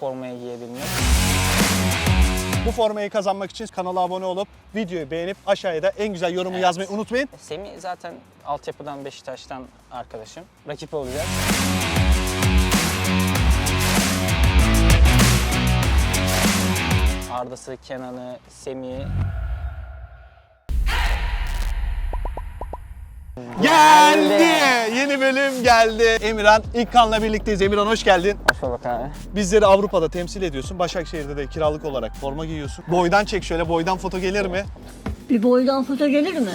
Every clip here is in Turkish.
formayı giyebilmek. Bu formayı kazanmak için kanala abone olup videoyu beğenip aşağıya da en güzel yorumu Evet. yazmayı unutmayın. Semih zaten altyapıdan Beşiktaş'tan arkadaşım. Rakip olacak. Arda'sı, Kenan'ı, Semih'i bölüm geldi. Emirhan ilk kanla birlikteyiz. Emirhan hoş geldin. Hoş bulduk abi. Bizleri Avrupa'da temsil ediyorsun. Başakşehir'de de kiralık olarak forma giyiyorsun. Boydan çek şöyle. Boydan foto gelir mi? Bir boydan foto gelir mi?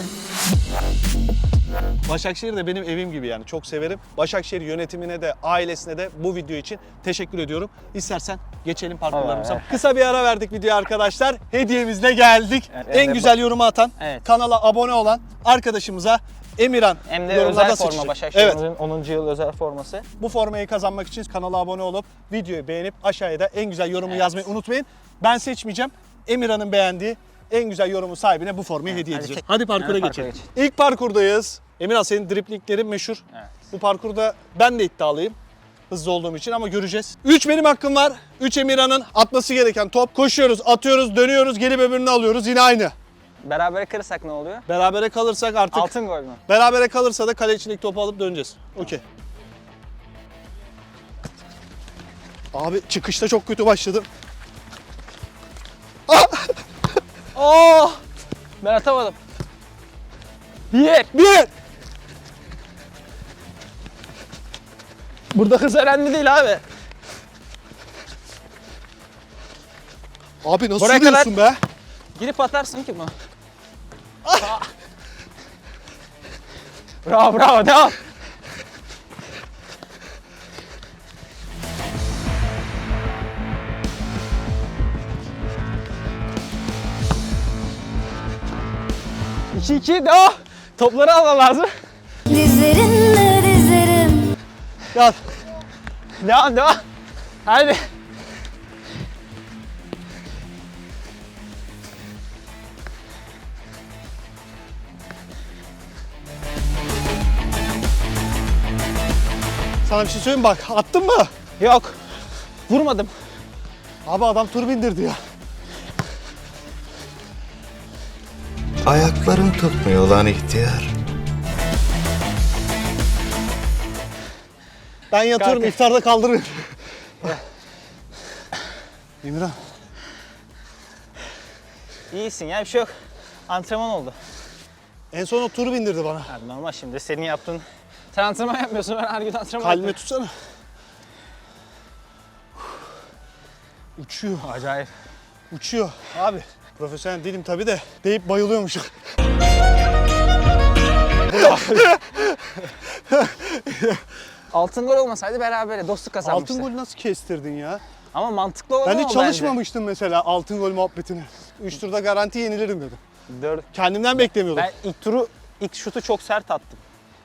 Başakşehir de benim evim gibi yani. Çok severim. Başakşehir yönetimine de ailesine de bu video için teşekkür ediyorum. İstersen geçelim parkurlarımıza. Kısa bir ara verdik video arkadaşlar. Hediyemizle geldik. Evet, en evet. güzel yorumu atan, Evet. kanala abone olan arkadaşımıza Emirhan Hem de yorumlarda özel forma seçecek. Evet. Başakşehir'in 10. yıl özel forması. Bu formayı kazanmak için kanala abone olup videoyu beğenip aşağıya da en güzel yorumu yazmayı unutmayın. Ben seçmeyeceğim. Emirhan'ın beğendiği en güzel yorumun sahibine bu formayı hediye hadi edeceğiz. çek. Hadi parkura Hadi parkura geçelim. İlk parkurdayız. Emirhan senin driplinglerin meşhur. Evet. Bu parkurda ben de iddialıyım. Hızlı olduğum için ama göreceğiz. 3 benim hakkım var. 3 Emirhan'ın atması gereken top. Koşuyoruz, atıyoruz, dönüyoruz, gelip öbürünü alıyoruz. Yine aynı. Berabere kırırsak ne oluyor? Berabere kalırsak artık Altın gol mü? Berabere kalırsa da kale içindeki topu alıp döneceğiz. Okey. Abi çıkışta çok kötü başladım. Oo! Ben atamadım. Bir. Bir. Burada hız önemli değil abi. Abi nasıl Buraya sürüyorsun be? Girip atarsın ki. Aa! bravo bravo devam. İki iki devam. Topları alman lazım. Dizlerim Gel. Devam devam. Hadi. Sana bir şey söyleyeyim bak. Attın mı? Yok. Vurmadım. Abi adam tur bindirdi ya. Ayaklarım tutmuyor lan ihtiyar. Ben yatıyorum Kalk. iftarda kaldırırım. Emirhan. İyisin ya bir şey yok. Antrenman oldu. En son o tur bindirdi bana. Abi normal şimdi senin yaptığın... Sen antrenman yapmıyorsun ben her gün antrenman Kalbime yapıyorum. tutsana. Uçuyor. Acayip. Uçuyor. Abi profesyonel değilim tabi de deyip bayılıyormuşum. Altın gol olmasaydı berabere dostluk kazanmıştı. Altın golü nasıl kestirdin ya? Ama mantıklı olan Ben o hiç bence. çalışmamıştım mesela altın gol muhabbetini. 3 turda garanti yenilirim dedim. Dört. Kendimden beklemiyordum. Ben ilk turu, ilk şutu çok sert attım.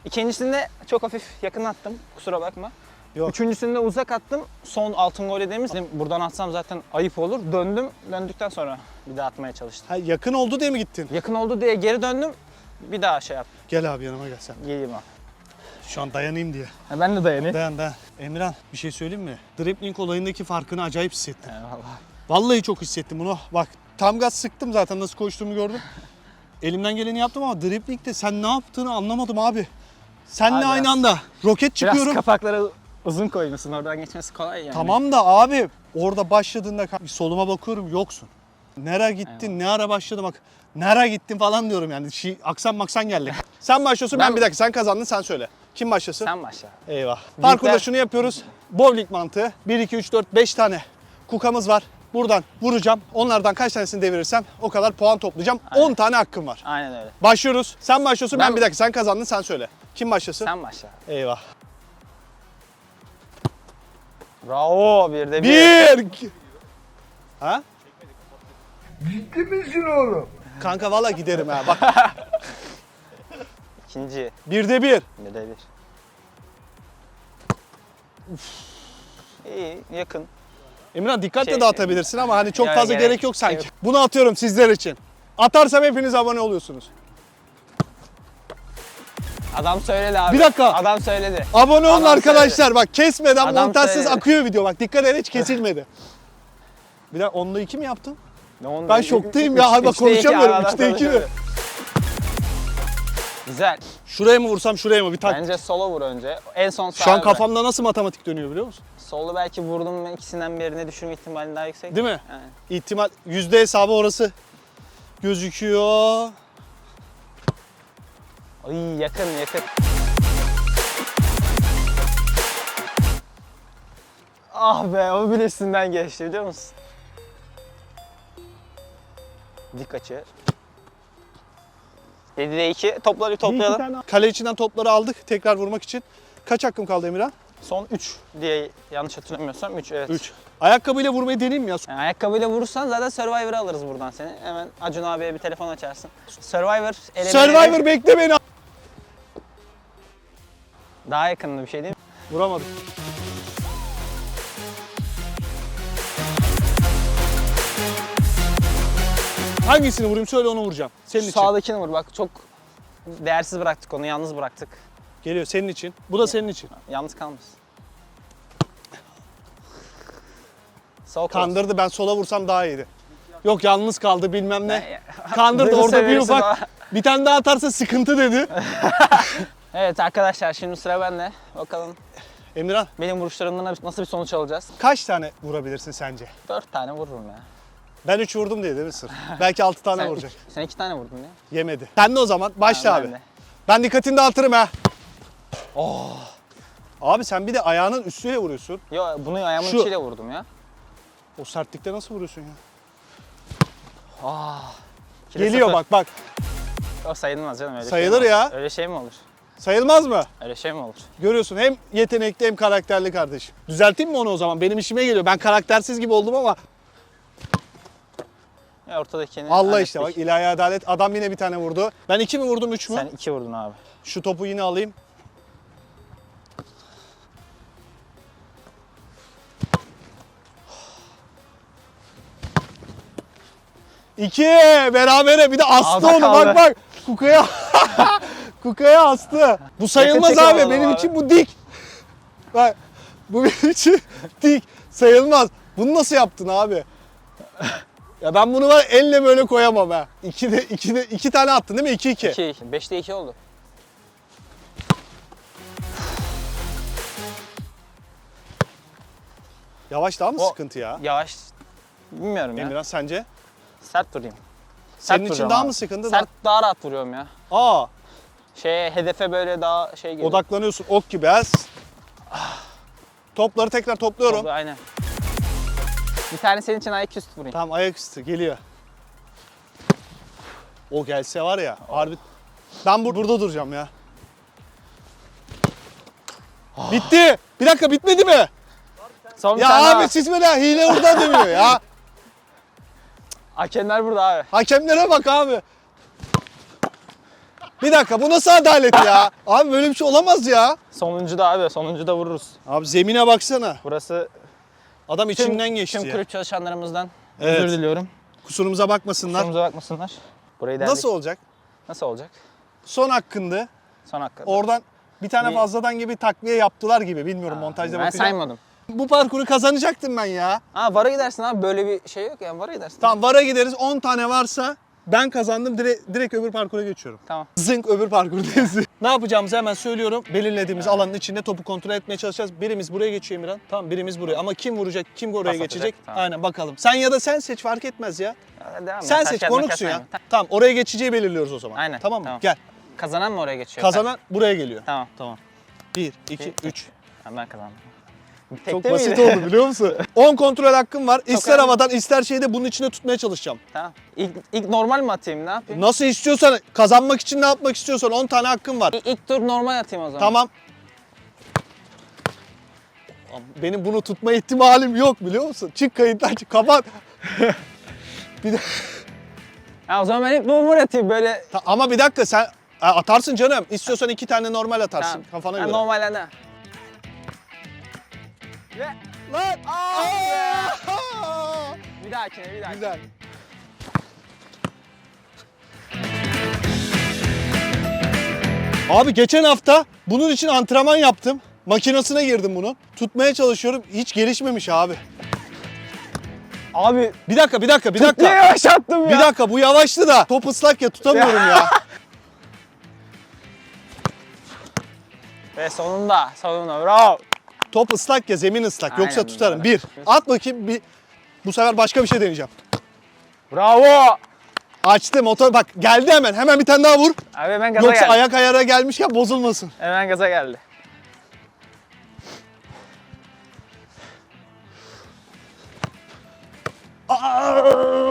İkincisinde çok hafif yakın attım. Kusura bakma. Yok. Üçüncüsünde uzak attım. Son altın gol dediğimiz dedim, buradan atsam zaten ayıp olur. Döndüm. Döndükten sonra bir daha atmaya çalıştım. Ha, yakın oldu diye mi gittin? Yakın oldu diye geri döndüm. Bir daha şey yaptım. Gel abi yanıma gel sen. Geleyim abi. Şu an dayanayım diye. Ha, ben de dayanayım. Dayan dayan. Emirhan bir şey söyleyeyim mi? Dribbling olayındaki farkını acayip hissettim. Eyvallah. Vallahi çok hissettim bunu. Bak tam gaz sıktım zaten nasıl koştuğumu gördüm. Elimden geleni yaptım ama dribblingde sen ne yaptığını anlamadım abi. Senle Abi aynı biraz- anda roket Biraz çıkıyorum. kapakları uzun koymuşsun. Oradan geçmesi kolay yani. Tamam da abi orada başladığında soluma bakıyorum yoksun. Nereye gittin, ne ara başladı bak. Nereye gittin falan diyorum yani. Şey, aksan maksan geldi. Sen başlıyorsun ben, Ben- bir dakika sen kazandın sen söyle. Kim başlasın? Sen başla. Eyvah. Parkurda şunu yapıyoruz. Bowling mantığı. 1, 2, 3, 4, 5 tane kukamız var. Buradan vuracağım. Onlardan kaç tanesini devirirsem o kadar puan toplayacağım. 10 tane hakkım var. Aynen öyle. Başlıyoruz. Sen başlıyorsun ben, Ben- bir dakika sen kazandın sen söyle. Kim başlasın? Sen başla. Eyvah. Bravo. Bir de bir. Bir. Ha? Ciddi misin oğlum? Kanka valla giderim ha bak. İkinci. Bir de bir. Bir de bir. İyi. Yakın. Emirhan dikkatle Şey- dağıtabilirsin ama hani çok fazla gerek, gerek- yok sanki. evet. Bunu atıyorum sizler için. Atarsam hepiniz abone oluyorsunuz. Adam söyledi abi. Bir dakika. Adam söyledi. Abone olun Adam arkadaşlar bak kesmeden Adam montajsız söyledi. akıyor video bak dikkat edin hiç kesilmedi. Bir dakika onunla iki mi yaptın? Ne oldu? Ben şoktayım üç- ya hadi bak konuşamıyorum abi, adam 3'te 2 mi? Güzel. Şuraya mı vursam şuraya mı bir tak. Bence solo vur önce. En son sağa Şu an bırak. kafamda nasıl matematik dönüyor biliyor musun? Solu belki vurdum ikisinden birini düşürme ihtimali daha yüksek. Değil mi? Yani. İhtimal yüzde hesabı orası gözüküyor. Ay yakın yakın. Ah be o bile üstünden geçti biliyor musun? Dik açı. 7'de 2 topları Bir toplayalım. tane Kale içinden topları aldık tekrar vurmak için. Kaç hakkım kaldı Emirhan? Son 3 diye yanlış hatırlamıyorsam 3 evet. 3. Ayakkabıyla vurmayı deneyeyim mi ya? Yani ayakkabıyla vurursan zaten Survivor'ı alırız buradan seni. Hemen Acun abiye bir telefon açarsın. Survivor elemeleri Survivor bekle beni. daha yakınlı bir şey değil mi? Vuramadık. Hangisini vurayım söyle onu vuracağım. Senin Şu için. sağdakini vur bak çok değersiz bıraktık onu yalnız bıraktık. Geliyor senin için. Bu da senin için. Yalnız kalmasın. Sol kol. Kandırdı ben sola vursam daha iyiydi. Yok yalnız kaldı bilmem ne. Kandırdı Duygu orada bir seviyesi ufak. daha- Bir tane daha atarsa sıkıntı dedi. Evet arkadaşlar şimdi sıra bende. Bakalım Emirhan benim vuruşlarımdan nasıl bir sonuç alacağız? kaç tane vurabilirsin sence? 4 tane vururum ya. Ben 3 vurdum diye değil mi sırf? Belki 6 tane Sen, vuracak. iki, sen iki tane vurdun ya. Yemedi. Sen de o zaman başla abi. ben de. Ben dikkatini dağıtırım ha. Oh. Abi sen bir de ayağının üstüyle vuruyorsun. Yo bunu ayağımın Şu. içiyle vurdum ya. O sertlikte nasıl vuruyorsun ya? İkide Geliyor sıfır. bak bak. O sayılmaz canım öyle Sayılır şey ya. Öyle şey mi olur? Sayılmaz mı? Öyle şey mi olur? Görüyorsun hem yetenekli hem karakterli kardeşim. Düzelteyim mi onu o zaman? Benim işime geliyor. Ben karaktersiz gibi oldum ama Ya ortadakini Allah işte bak ilahi adalet. Adam yine bir tane vurdu. Ben iki mi vurdum üç mü? Sen iki vurdun abi. Şu topu yine alayım. İki berabere bir de astı onu kaldı. bak bak. Kukaya Kukaya astı. Bu sayılmaz çekim abi benim abi. için bu dik. Bak bu benim için dik sayılmaz. Bunu nasıl yaptın abi? Ya ben bunu var elle böyle koyamam ha. İki de iki de iki tane attın değil mi? İki iki. 2 2. 5'te 2 oldu. Yavaş daha mı O- sıkıntı ya? Yavaş. Bilmiyorum ya. Emirhan sence? Sert durayım. Senin Sert için duruyorum daha abi. mı sıkıntı? Sert daha rahat vuruyorum ya. Aa, Şeye hedefe böyle daha şey geliyor. odaklanıyorsun ok gibi az. Topları tekrar topluyorum. Oldu, aynen. Bir tane senin için ayaküstü vurayım. Tamam ayaküstü geliyor. O gelse var ya harbi. Ben bur- burada duracağım ya. Bitti. Bir dakika bitmedi mi? Son bir Ya tane abi daha. siz böyle hile oradan demiyor ya. Hakemler burada abi. Hakemlere bak abi. Bir dakika bu nasıl adalet ya? Abi böyle bir şey olamaz ya. Sonuncu da abi. Sonuncu da vururuz. Abi zemine baksana. Burası Adam tüm, içinden geçti tüm ya. kulüp çalışanlarımızdan Evet. özür diliyorum. Kusurumuza bakmasınlar. Kusurumuza bakmasınlar. Burayı derdik. Nasıl olacak? Nasıl olacak? Son hakkındı. Son hakkı. Oradan bir tane Bir- fazladan gibi takviye yaptılar gibi. Bilmiyorum montajda ben bakacağım. saymadım. Bu parkuru kazanacaktım ben ya. Ha vara gidersin abi böyle bir şey yok yani vara gidersin. Tamam VAR'a gideriz 10 tane varsa ben kazandım direkt, direkt öbür parkura geçiyorum. Tamam. Zınk öbür parkurdayız. ne yapacağımızı hemen söylüyorum. Belirlediğimiz alanın içinde topu kontrol etmeye çalışacağız. Birimiz buraya geçiyor Emirhan. Tamam birimiz buraya ama kim vuracak, kim oraya Pas atacak, geçecek? tamam. Aynen bakalım. Sen ya da sen seç fark etmez ya. Ya, Devam Sen ya. Seç konuksun ya. sayma. Ta- Tamam oraya geçeceği belirliyoruz o zaman. Aynen, Tamam mı? tamam. Gel. Kazanan mı oraya geçiyor? Kazanan buraya geliyor. Tamam. Tamam. 1, 2, İki, 3. Ha, ben kazandım. Çok Tekte basit miydi? oldu biliyor musun? 10 kontrol hakkım var. İster önemli. havadan ister şeyde bunun içine tutmaya çalışacağım. Tamam. İlk, ilk normal mi atayım ne yapayım? Nasıl istiyorsan, kazanmak için ne yapmak istiyorsan 10 tane hakkım var. İlk, ilk tur normal atayım o zaman. Tamam. Benim bunu tutma ihtimalim yok biliyor musun? Çık kayıttan çık, kapat. bir de, Ha, o zaman ben ilk normal atayım böyle. Ta- ama bir dakika sen Ha, atarsın canım. İstiyorsan iki tane normal atarsın Tamam. kafana Ha, göre. Normal ne? Ve Lan! Aa! Aa! bir dahakine bir dahakine. Güzel. Abi geçen hafta bunun için antrenman yaptım. Makinesine girdim bunun. Tutmaya çalışıyorum. Hiç gelişmemiş abi. Abi Bir dakika, bir dakika, bir niye dakika. yavaşlattım ya? Bir dakika bu yavaştı da top ıslak ya tutamıyorum ya. Ve sonunda, sonunda bravo. Top ıslak ya zemin ıslak yoksa Aynen, tutarım. doğru. Bir. At bakayım bir. Bu sefer başka bir şey deneyeceğim. Bravo. Açtı motor bak geldi hemen. Hemen bir tane daha vur. Abi hemen gaza Yoksa geldi. ayak ayara gelmişken bozulmasın. Hemen gaza geldi.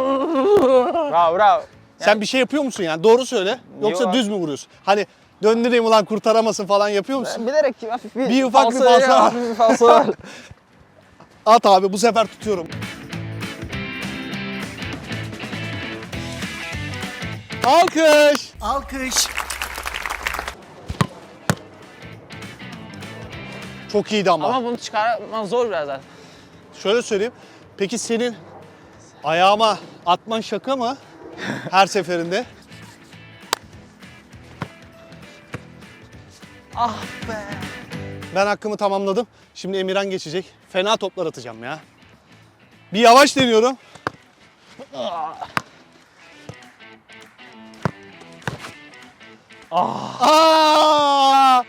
Bravo bravo. Sen bir şey yapıyor musun yani? Doğru söyle. Yoksa Yok. düz mü vuruyorsun? Hani döndüreyim ulan kurtaramasın falan yapıyor musun? Bilerek hafif bir, Bir ufak bir falso var. hafif bir falso var. At abi bu sefer tutuyorum. Alkış. Alkış. Çok iyiydi ama. Ama bunu çıkarman zor biraz zaten. Şöyle söyleyeyim. Peki senin ayağıma atman şaka mı? Her seferinde. Ah be. Ben hakkımı tamamladım. Şimdi Emirhan geçecek. Fena toplar atacağım ya. Bir yavaş deniyorum. Aa!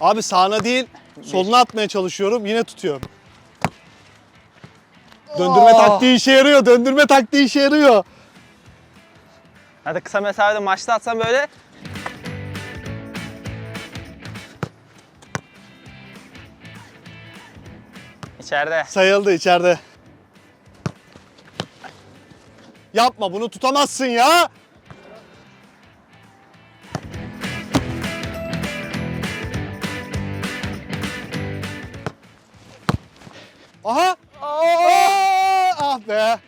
Abi sağına değil, soluna atmaya çalışıyorum. Yine tutuyorum. Döndürme taktiği işe yarıyor. Döndürme taktiği işe yarıyor. Hadi kısa mesafede maçta atsan böyle. İçeride. Sayıldı içeride. Yapma bunu tutamazsın ya. Aha. Aa, ah be.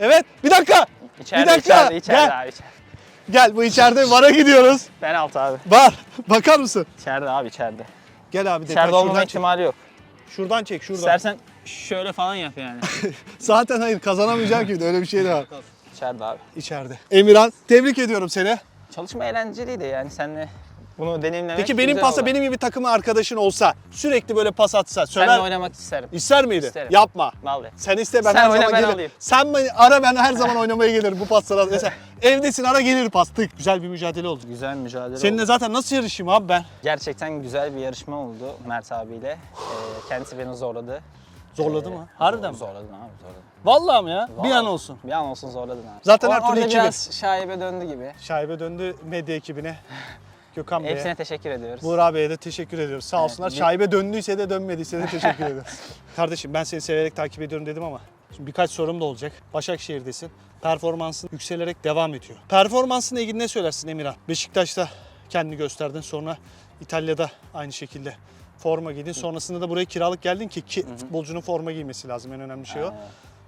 Evet bir dakika. İçeride, bir dakika. içeride, içeride Gel. abi içeride. Gel bu içeride vara gidiyoruz. Penaltı abi. Var. Bakar mısın? İçeride abi içeride. Gel abi detay İçeride şuradan çek. ihtimali yok. Şuradan çek şuradan. İstersen şöyle falan yap yani. Zaten hayır kazanamayacağım ki öyle bir şey de var. İçeride abi. İçeride. Emirhan tebrik ediyorum seni. Çalışma eğlenceliydi yani seninle bunu deneyimlemek Peki benim güzel oldu. benim gibi takım arkadaşın olsa sürekli böyle pas atsa Seninle söyler oynamak isterim. ister miydi? İsterim. Yapma. Vallahi. Sen iste ben Sen her oyna, zaman ben gelirim. alayım. Sen beni ara ben her zaman oynamaya gelirim bu paslara. Mesela evdesin ara gelir pas tık. Güzel bir mücadele oldu. Güzel mücadele Seninle oldu. zaten nasıl yarışayım abi ben? Gerçekten güzel bir yarışma oldu Mert abiyle. Ee, kendisi beni zorladı. Zorladı Ee, mı? Harbiden mi? Zorladın abi zorladın. Vallahi mi ya? Bir Vallahi. an olsun. Bir an olsun zorladın abi. Zaten her türlü Orada iki biraz şaibe döndü gibi. Şaibe döndü medya ekibine. Gökhan Bey'e. Hepsine teşekkür ediyoruz. Buğra Bey'e de teşekkür ediyoruz. Sağ olsunlar. bir- Şaibe döndüyse de dönmediyse de teşekkür ediyoruz. Kardeşim ben seni severek takip ediyorum dedim ama şimdi birkaç sorum da olacak. Başakşehir'desin. Performansın yükselerek devam ediyor. Performansınla ilgili ne söylersin Emirhan? Beşiktaş'ta kendini gösterdin. Sonra İtalya'da aynı şekilde forma giydin. Sonrasında da buraya kiralık geldin ki, ki futbolcunun forma giymesi lazım. En önemli şey o.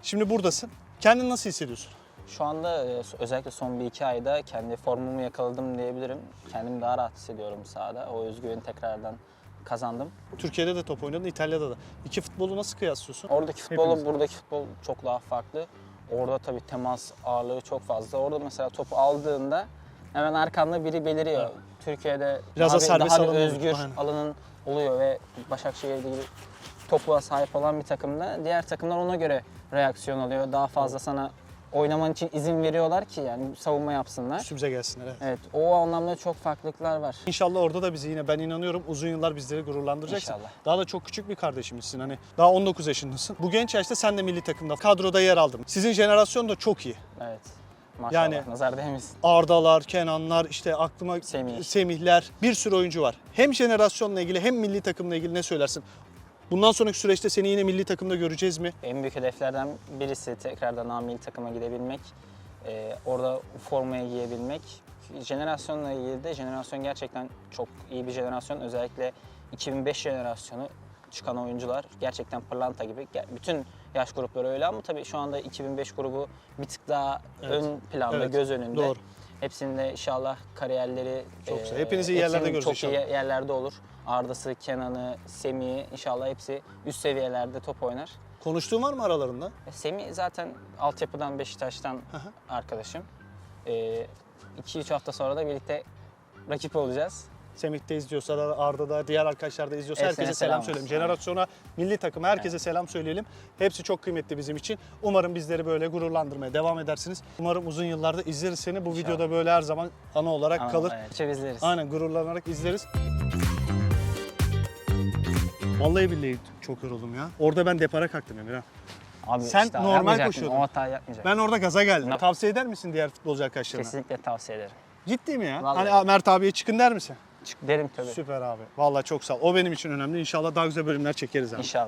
Şimdi buradasın. Kendini nasıl hissediyorsun? Şu anda e, özellikle son bir iki ayda kendi formumu yakaladım diyebilirim. Kendimi daha rahat hissediyorum sahada. O özgüveni tekrardan kazandım. Türkiye'de de top oynadın, İtalya'da da. İki futbolu nasıl kıyaslıyorsun? Oradaki futbolu, Hepimiz. buradaki futbol çok daha farklı. Orada tabii temas ağırlığı çok fazla. Orada mesela topu aldığında hemen arkanda biri beliriyor. Türkiye'de Biraz daha, da serbest daha bir alan oluyor. özgür Aynen. alanın oluyor ve Başakşehir gibi topuğa sahip olan bir takımda diğer takımlar ona göre reaksiyon alıyor. Daha fazla sana oynaman için izin veriyorlar ki yani savunma yapsınlar. Üstümüze gelsinler. Evet. Evet o anlamda çok farklılıklar var. İnşallah orada da bizi yine ben inanıyorum uzun yıllar bizleri gururlandıracaksın. İnşallah. Daha da çok küçük bir kardeşimizsin hani daha 19 yaşındasın. Bu genç yaşta sen de milli takımda kadroda yer aldın. Sizin jenerasyon da çok iyi. Evet. Maşallah. Yani- Nazar değmesin. Arda'lar, Kenanlar, işte aklıma Semih. Semihler, bir sürü oyuncu var. Hem jenerasyonla ilgili hem milli takımla ilgili ne söylersin? Bundan sonraki süreçte seni yine milli takımda göreceğiz mi? En büyük hedeflerden birisi tekrardan A milli takıma gidebilmek. Ee, orada formayı giyebilmek. Jenerasyonla ilgili de jenerasyon gerçekten çok iyi bir jenerasyon. Özellikle 2005 jenerasyonu çıkan oyuncular gerçekten pırlanta gibi. Bütün yaş grupları öyle ama tabii şu anda 2005 grubu bir tık daha Evet. ön planda, Evet, göz önünde. doğru. Hepsinde inşallah kariyerleri Çok e, güzel. Hepinizi iyi yerlerde hepsinin göreceğiz Çok iyi yerlerde olur. Arda'sı, Kenan'ı, Semih'i inşallah hepsi üst seviyelerde top oynar. Konuştuğun var mı aralarında? Semih zaten altyapıdan Beşiktaş'tan arkadaşım. 2-3 hafta sonra da birlikte rakip olacağız. Semih de izliyorsa da Arda da diğer arkadaşlar da izliyorsa Hepsine herkese selam selam söyleyelim. olsun. Jenerasyona, milli takıma herkese selam söyleyelim. Hepsi çok kıymetli bizim için. Umarım bizleri böyle gururlandırmaya devam edersiniz. Umarım uzun yıllarda izleriz seni. Bu videoda böyle her zaman ana olarak Ama, kalır. Evet, çok izleriz. Aynen gururlanarak izleriz. Vallahi billahi çok yoruldum ya. Orada ben depara kalktım Emir ha. Abi Sen normal yapmayacaktın, koşuyordun. O hatayı yapmayacaktın. Ben orada gaza geldim. Tavsiye eder misin diğer futbolcu arkadaşlarına? Kesinlikle tavsiye ederim. Ciddi mi ya? Vallahi. Hani Mert abiye çıkın der misin? Derim tabii. Süper abi. Vallahi çok sağ ol. O benim için önemli. İnşallah daha güzel bölümler çekeriz abi. İnşallah.